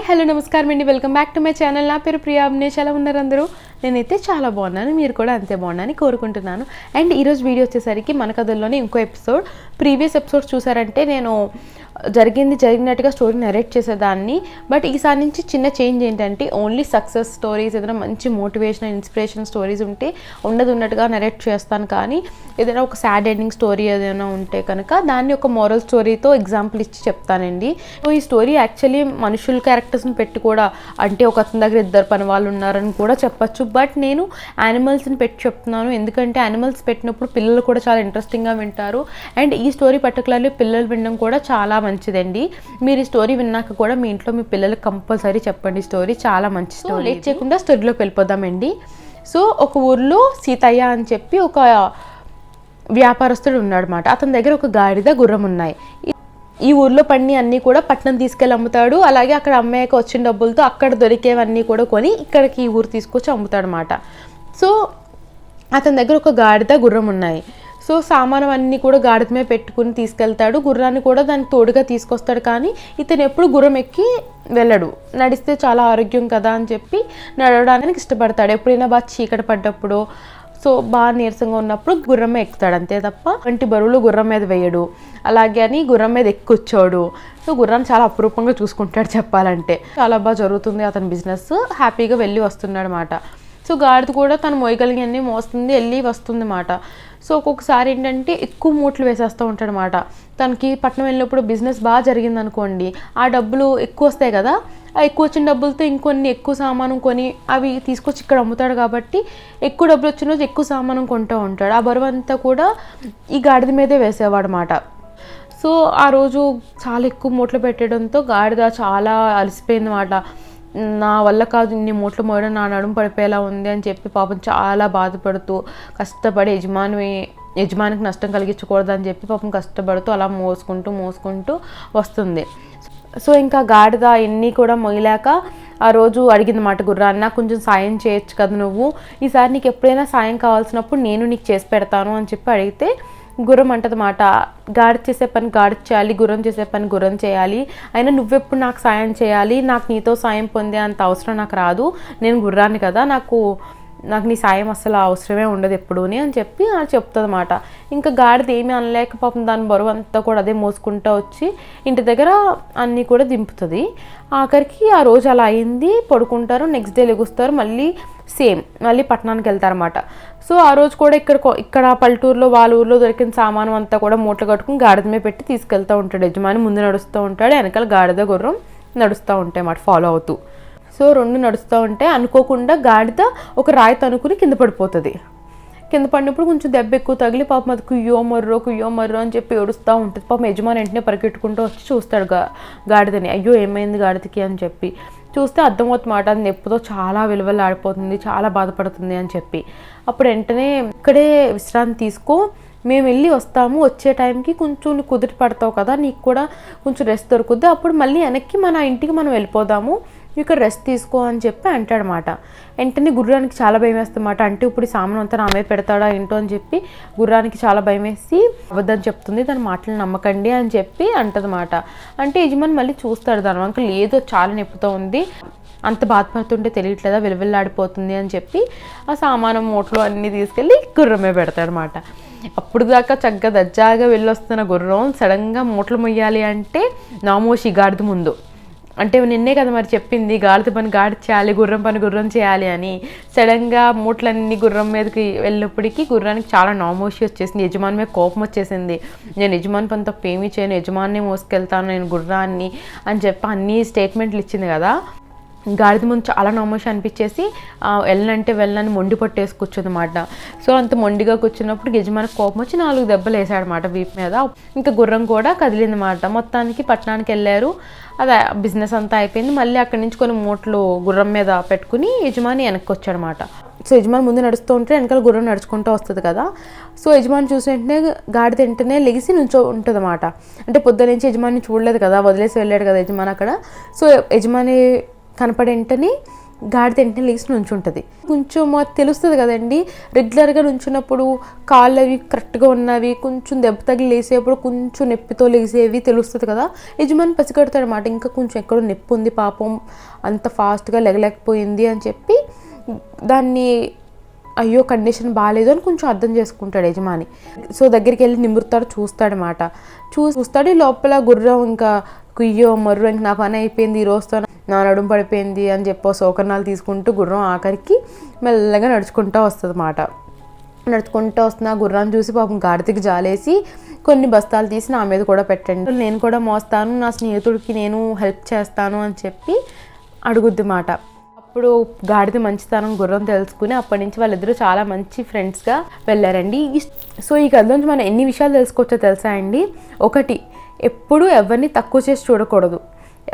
Hi hello నమస్కారం అండి. Welcome back to my channel. నా పేరు ప్రియా. అభినేష్ ఎలా ఉన్నారు అందరూ. నేనైతే చాలా బాగున్నాను. మీరు కూడా అంతే బాగున్నాను కోరుకుంటున్నాను. అండ్ ఈరోజు వీడియో వచ్చేసరికి మన కథల్లోనే ఇంకో ఎపిసోడ్. ప్రీవియస్ ఎపిసోడ్స్ చూసారంటే నేను జరిగింది జరిగినట్టుగా స్టోరీ నరేట్ చేసేదాన్ని. బట్ ఈసారి నుంచి చిన్న చేంజ్ ఏంటంటే ఓన్లీ సక్సెస్ స్టోరీస్ ఏదైనా మంచి మోటివేషన్ ఇన్స్పిరేషన్ స్టోరీస్ ఉంటే ఉన్నది ఉన్నట్టుగా నరేట్ చేస్తాను. కానీ ఏదైనా ఒక సాడ్ ఎండింగ్ స్టోరీ ఏదైనా ఉంటే కనుక దాన్ని ఒక మోరల్ స్టోరీతో ఎగ్జాంపుల్ ఇచ్చి చెప్తానండి. సో ఈ స్టోరీ యాక్చువల్లీ మనుషుల క్యారెక్టర్స్ని పెట్టి కూడా అంటే ఒక అతని దగ్గర ఇద్దరు పని వాళ్ళు ఉన్నారని కూడా చెప్పచ్చు. బట్ నేను యానిమల్స్ని పెట్టి చెప్తున్నాను. ఎందుకంటే యానిమల్స్ పెట్టినప్పుడు పిల్లలు కూడా చాలా ఇంట్రెస్టింగ్గా వింటారు. అండ్ ఈ స్టోరీ పర్టికులర్లీ పిల్లలు వినడం కూడా చాలా మంచిదండి. మీరు ఈ స్టోరీ విన్నాక కూడా మీ ఇంట్లో మీ పిల్లలకు కంపల్సరీ చెప్పండి స్టోరీ చాలా మంచి స్టోరీ లేట్ చేయకుండా స్టోరీలోకి వెళ్ళిపోదామండి. సో ఒక ఊర్లో సీతయ్య అని చెప్పి ఒక వ్యాపారస్తుడు ఉన్నాడు అనమాట అతని దగ్గర ఒక గాడిద గుర్రం ఉన్నాయి. ఈ- ఊర్లో పన్ని అన్నీ కూడా పట్నం తీసుకెళ్ళి అమ్ముతాడు. అలాగే అక్కడ అమ్మాయికి వచ్చిన డబ్బులతో అక్కడ దొరికేవన్నీ కూడా కొని ఇక్కడికి ఈ ఊరు తీసుకొచ్చి అమ్ముతాడు అనమాట సో అతని దగ్గర ఒక గాడిద గుర్రం ఉన్నాయి. సో సామానం అన్నీ కూడా గాడిద మీద పెట్టుకుని తీసుకెళ్తాడు. గుర్రాన్ని కూడా దానికి తోడుగా తీసుకొస్తాడు కానీ ఇతను ఎప్పుడు గుర్రం ఎక్కి వెళ్ళడు. నడిస్తే చాలా ఆరోగ్యం కదా అని చెప్పి నడవడానికి ఇష్టపడతాడు. ఎప్పుడైనా బాగా చీకటి పడ్డప్పుడు సో బాగా నీరసంగా ఉన్నప్పుడు గుర్రం ఎక్కుతాడు అంతే తప్ప వంటి బరువులు గుర్రం మీద వేయడు. అలాగే అని గుర్రం మీద ఎక్కువచ్చాడు సో గుర్రాన్ని చాలా అపురూపంగా చూసుకుంటాడు చెప్పాలంటే. చాలా బాగా జరుగుతుంది అతని బిజినెస్. హ్యాపీగా వెళ్ళి వస్తున్నాడు అనమాట సో గాడిద కూడా తను మోయగలిగినన్ని మోస్తుంది వెళ్ళి వస్తుంది మాట సో ఒక్కొక్కసారి ఏంటంటే ఎక్కువ మూట్లు వేసేస్తూ ఉంటాడు అనమాట తనకి పట్నం వెళ్ళినప్పుడు బిజినెస్ బాగా జరిగింది అనుకోండి ఆ డబ్బులు ఎక్కువ వస్తాయి కదా ఆ ఎక్కువ వచ్చిన డబ్బులతో ఇంకొన్ని ఎక్కువ సామాను కొని అవి తీసుకొచ్చి ఇక్కడ అమ్ముతాడు కాబట్టి ఎక్కువ డబ్బులు వచ్చిన రోజు ఎక్కువ సామానం కొంటూ ఉంటాడు. ఆ బరువు అంతా కూడా ఈ గాడిద మీదే వేసేవాడు అనమాట సో ఆ రోజు చాలా ఎక్కువ మూట్లు పెట్టడంతో గాడిద చాలా అలసిపోయింది అనమాట నా వల్ల కాదు ఇన్ని మూట్లు మోయడం నా నడుము పడిపోయేలా ఉంది అని చెప్పి పాపం చాలా బాధపడుతూ కష్టపడి యజమాని యజమానికి నష్టం కలిగించకూడదని చెప్పి పాపం కష్టపడుతూ అలా మోసుకుంటూ మోసుకుంటూ వస్తుంది. సో ఇంకా గాడిద ఎన్ని కూడా మొయ్యలేక ఆ రోజు అడిగింది మాట గుర్రాన్ని కొంచెం సాయం చేయొచ్చు కదా నువ్వు? ఈసారి నీకు ఎప్పుడైనా సాయం కావాల్సినప్పుడు నేను నీకు చేసి పెడతాను అని చెప్పి అడిగితే గుర్రం అంటదన్నమాట గాడి చేసే పని గాడి చేయాలి గుర్రం చేసే పని గుర్రం చేయాలి. అయినా నువ్వెప్పుడు నాకు సాయం చేయాలి నాకు నీతో సాయం పొందే అంత అవసరం నాకు రాదు. నేను గుర్రాన్ని కదా నాకు నాకు నీ సాయం అసలు అవసరమే ఉండదు ఎప్పుడూని అని చెప్పి అది చెప్తుంది అనమాట ఇంకా గాడిద ఏమీ అనలేక పాపం దాని బరువు అంతా కూడా అదే మోసుకుంటూ వచ్చి ఇంటి దగ్గర అన్నీ కూడా దింపుతుంది. ఆఖరికి ఆ రోజు అలా అయింది పడుకుంటారు నెక్స్ట్ డే లెగుస్తారు మళ్ళీ సేమ్ మళ్ళీ పట్టణానికి వెళ్తారనమాట సో ఆ రోజు కూడా ఇక్కడ ఇక్కడ పల్లెటూరులో వాళ్ళ ఊర్లో దొరికిన సామాను అంతా కూడా మూటలు కట్టుకుని గాడిద మీద పెట్టి తీసుకెళ్తూ ఉంటాడు. యజమాని ముందు నడుస్తూ ఉంటాడు వెనకాల గాడిద గుర్రం నడుస్తూ ఉంటాయి అన్నమాట ఫాలో అవుతూ. సో రెండు నడుస్తూ ఉంటే అనుకోకుండా గాడిద ఒక రాయి తనుకుని కింద పడిపోతుంది. కింద పడినప్పుడు కొంచెం దెబ్బ ఎక్కువ తగిలి పాపం అది కుయ్యో మర్రో కుయ్యో మర్రో అని చెప్పి ఏడుస్తూ ఉంటుంది. పాపం యజమాని వెంటనే పరిగెట్టుకుంటూ వచ్చి చూస్తాడు గా గాడిదని. అయ్యో ఏమైంది గాడిదకి అని చెప్పి. చూస్తే అర్థమవుతుంది మాట అది నొప్పితో చాలా విలువలు ఆడిపోతుంది చాలా బాధపడుతుంది అని చెప్పి. అప్పుడు వెంటనే ఇక్కడే విశ్రాంతి తీసుకో మేము వెళ్ళి వస్తాము వచ్చే టైంకి కొంచెం నువ్వు కుదిరి పడతావు కదా నీకు కూడా కొంచెం రెస్ట్ దొరుకుద్ది. అప్పుడు మళ్ళీ వెనక్కి మన ఇంటికి మనం వెళ్ళిపోదాము ఇక్కడ రెస్ట్ తీసుకో అని చెప్పి అంటాడనమాట వెంటనే గుర్రానికి చాలా భయం వేస్తామాట అంటే ఇప్పుడు సామాన్ అంతా ఆమె పెడతాడా ఏంటో అని చెప్పి గుర్రానికి చాలా భయం వేసి అబద్ధం చెప్తుంది తన మాటలు నమ్మకండి అని చెప్పి అంటదన్నమాట. అంటే యజమాని మళ్ళీ చూస్తాడు దాని వంక లేదు చాలా నొప్పుతో ఉంది అంత బాధపడుతుంటే తెలియట్లేదా విలువెల్లాడిపోతుంది అని చెప్పి ఆ సామానం మూటలు అన్నీ తీసుకెళ్ళి గుర్రమే పెడతాడనమాట అప్పుడు దాకా చక్కగా దజ్జాగా వెళ్ళొస్తున్న గుర్రం సడన్గా మూటలు మొయ్యాలి అంటే నామోషి గాడిద ముందు. అంటే నిన్నే కదా మరి చెప్పింది గాడిద పని గాడి చేయాలి గుర్రం పని గుర్రం చేయాలి అని. సడన్గా మూట్లన్నీ గుర్రం మీదకి వెళ్ళినప్పటికీ గుర్రానికి చాలా నామోషి వచ్చేసింది యజమాని మీద కోపం వచ్చేసింది. నేను యజమాని పని తప్ప ఏమీ చేయను యజమాని మోసుకెళ్తాను నేను గుర్రాన్ని అని చెప్పి అన్ని స్టేట్మెంట్లు ఇచ్చింది కదా. గాడిద ముందు చాలా నమ్మోషి అనిపించేసి వెళ్ళనంటే వెళ్ళని మొండి పట్టేసి కూర్చుందన్నమాట. సో అంత మొండిగా కూర్చున్నప్పుడు యజమానికి కోపం వచ్చి నాలుగు దెబ్బలు వేసాడనమాట వీపు మీద. ఇంకా గుర్రం కూడా కదిలిందన్నమాట. మొత్తానికి పట్టణానికి వెళ్ళారు. అది బిజినెస్ అంతా అయిపోయింది. మళ్ళీ అక్కడి నుంచి కొన్ని మూటలు గుర్రం మీద పెట్టుకుని యజమాని వెనక్కి వచ్చాడనమాట సో యజమాని ముందు నడుస్తూ ఉంటే వెనకాల గుర్రం నడుచుకుంటూ వస్తుంది కదా. సో యజమాని చూసి వెంటనే గాడి తింటేనే లెగిసి నుంచో ఉంటుంది అనమాట అంటే పొద్దున నుంచి యజమాని చూడలేదు కదా వదిలేసి వెళ్ళాడు కదా యజమాని అక్కడ. సో యజమాని కనపడి వెంటనే గాడిద వెంటనే లేచి నుంచుంటుంది. కొంచెం మాకు తెలుస్తుంది కదండి రెగ్యులర్గా నుంచున్నప్పుడు కాళ్ళు అవి కరెక్ట్గా ఉన్నవి కొంచెం దెబ్బ తగిలి లేసేప్పుడు కొంచెం నొప్పితో లేసేవి తెలుస్తుంది కదా. యజమాని పసిగడతాడు అనమాట ఇంకా కొంచెం ఎక్కడో నొప్పి ఉంది పాపం అంత ఫాస్ట్గా లెగలేకపోయింది అని చెప్పి దాన్ని అయ్యో కండిషన్ బాగాలేదు అని కొంచెం అర్థం చేసుకుంటాడు యజమాని. సో దగ్గరికి వెళ్ళి నిమురుతాడు చూస్తాడనమాట చూ చూస్తాడు లోపల గుర్రం ఇంకా కుయ్యో మర్రు ఇంక నా పని అయిపోయింది ఈ రోజుతో నా నడుము పడిపోయింది అని చెప్పి సోకర్ణాలు తీసుకుంటూ గుర్రం ఆఖరికి మెల్లగా నడుచుకుంటూ వస్తుంది అన్నమాట నడుచుకుంటూ వస్తున్న గుర్రాన్ని చూసి పాపం గాడిదకి జాలేసి కొన్ని బస్తాలు తీసి నా మీద కూడా పెట్టండి. నేను కూడా మోస్తాను నా స్నేహితుడికి నేను హెల్ప్ చేస్తాను అని చెప్పి అడుగుద్ది మాట. అప్పుడు గాడిద మంచితనం గుర్రం తెలుసుకుని అప్పటి నుంచి వాళ్ళిద్దరూ చాలా మంచి ఫ్రెండ్స్గా వెళ్ళారండి. ఈ- సో ఈ కథ నుంచి మనం ఎన్ని విషయాలు తెలుసుకోవచ్చో తెలుసా అండి? ఒకటి ఎప్పుడు ఎవరిని తక్కువ చేసి చూడకూడదు.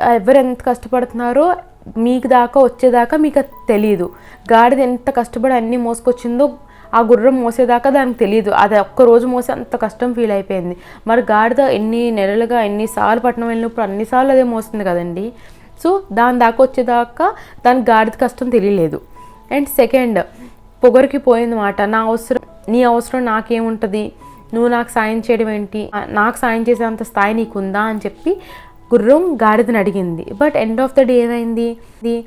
ఎవరు ఎంత కష్టపడుతున్నారో మీకు దాకా వచ్చేదాకా మీకు అది తెలియదు గాడిద ఎంత కష్టపడి అన్నీ మోసుకొచ్చిందో ఆ గుర్రం మోసేదాకా దానికి తెలియదు అది ఒక్క రోజు మోసే అంత కష్టం ఫీల్ అయిపోయింది. మరి గాడిద ఎన్ని నెలలుగా ఎన్నిసార్లు పట్టణం వెళ్ళినప్పుడు అన్నిసార్లు అదే మోస్తుంది కదండి? సో దాని దాకా వచ్చేదాకా దాని గాడిద కష్టం తెలియలేదు. అండ్ సెకండ్ పొగరికి పోయింది మాట. నా అవసరం నీ అవసరం నాకేముంటుంది? నువ్వు నాకు సాయం చేయడం ఏంటి? నాకు సాయం చేసేంత స్థాయి నీకుందా? అని చెప్పి గుర్రం గాడిదని అడిగింది. But end of the day ఏమైంది? ఇది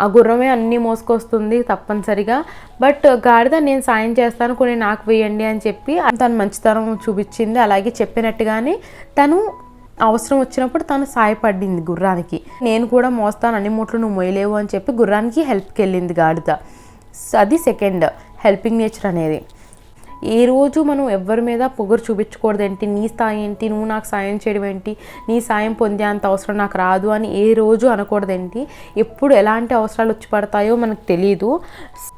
ఆ గుర్రమే అన్నీ మోసుకొస్తుంది తప్పనిసరిగా. బట్ గాడిద నేను సాయం చేస్తాను కొన్ని నాకు వేయండి అని చెప్పి తను మంచితనం చూపించింది. అలాగే చెప్పినట్టుగానే తను అవసరం వచ్చినప్పుడు తను సాయపడింది గుర్రానికి. నేను కూడా మోస్తాను అన్ని మూట్లు నువ్వు మోయలేవు అని చెప్పి గుర్రానికి హెల్ప్కి వెళ్ళింది గాడిద అది సెకండ్ హెల్పింగ్ నేచర్ అనేది. ఏ రోజు మనం ఎవరి మీద పొగరు చూపించకూడదు ఏంటి నీ స్థాయి ఏంటి? నువ్వు నాకు సాయం చేయడం ఏంటి? నీ సాయం పొందే అంత అవసరం నాకు రాదు అని ఏ రోజు అనకూడదేంటి? ఎప్పుడు ఎలాంటి అవసరాలు వచ్చి పడతాయో మనకు తెలియదు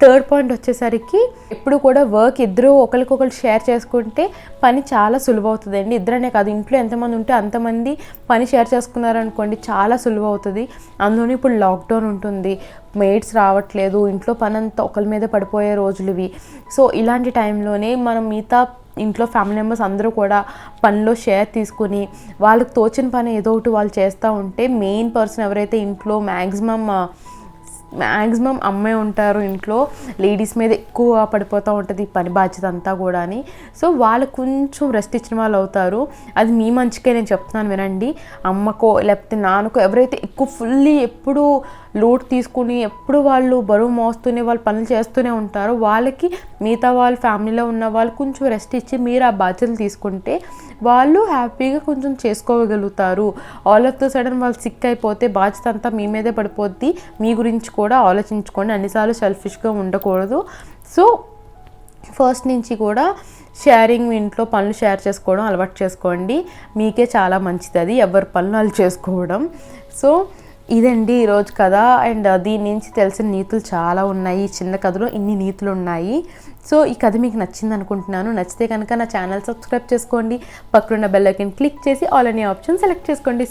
థర్డ్ పాయింట్ వచ్చేసరికి ఎప్పుడు కూడా వర్క్ ఇద్దరు ఒకరికొకరు షేర్ చేసుకుంటే పని చాలా సులువు అవుతుందండి ఇద్దరనే కాదు ఇంట్లో ఎంతమంది ఉంటే అంతమంది పని షేర్ చేసుకున్నారనుకోండి చాలా సులువవుతుంది. అందులోనే ఇప్పుడు లాక్డౌన్ ఉంటుంది. మేడ్స్ రావట్లేదు ఇంట్లో పని అంతా ఒకరి మీద పడిపోయే రోజులు ఇవి. సో ఇలాంటి టైంలోనే మనం మిగతా ఇంట్లో ఫ్యామిలీ మెంబర్స్ అందరూ కూడా పనిలో షేర్ తీసుకుని వాళ్ళకి తోచిన పని ఏదో ఒకటి వాళ్ళు చేస్తూ ఉంటే మెయిన్ పర్సన్ ఎవరైతే ఇంట్లో మ్యాక్సిమం మ్యాక్సిమం అమ్మే ఉంటారు ఇంట్లో లేడీస్ మీద ఎక్కువ పడిపోతూ ఉంటుంది ఈ పని బాధ్యత అంతా కూడా అని సో వాళ్ళు కొంచెం రెస్ట్ ఇచ్చిన వాళ్ళు అవుతారు. అది మీ మంచికే నేను చెప్తున్నాను వినండి. అమ్మకో లేకపోతే నాన్నకో ఎవరైతే ఎక్కువ ఫుల్లీ ఎప్పుడూ లోడ్ తీసుకుని ఎప్పుడు వాళ్ళు బరువు మోస్తూనే వాళ్ళు పనులు చేస్తూనే ఉంటారు వాళ్ళకి మిగతా వాళ్ళ ఫ్యామిలీలో ఉన్న వాళ్ళు కొంచెం రెస్ట్ ఇచ్చి మీరు ఆ బాధ్యతలు తీసుకుంటే వాళ్ళు హ్యాపీగా కొంచెం చేసుకోగలుగుతారు. ఆల్ ఆఫ్ ద సడన్ వాళ్ళు సిక్ అయిపోతే బాధ్యత అంతా మీ మీదే పడిపోద్ది. మీ గురించి కూడా ఆలోచించుకోండి. అన్నిసార్లు సెల్ఫిష్గా ఉండకూడదు. సో ఫస్ట్ నుంచి కూడా షేరింగ్ ఇంట్లో పనులు షేర్ చేసుకోవడం అలవాటు చేసుకోండి. మీకే చాలా మంచిది అది. ఎవరి పనులు వాళ్ళు చేసుకోవడం. సో ఇదండి ఈరోజు కథ. అండ్ దీని నుంచి తెలిసిన నీతులు చాలా ఉన్నాయి. ఈ చిన్న కథలో ఇన్ని నీతులు ఉన్నాయి. సో ఈ కథ మీకు నచ్చింది అనుకుంటున్నాను. నచ్చితే కనుక నా ఛానల్ సబ్స్క్రైబ్ చేసుకోండి. పక్కనున్న బెల్ ఐకన్ క్లిక్ చేసి ఆల్ అనే ఆప్షన్ సెలెక్ట్ చేసుకోండి.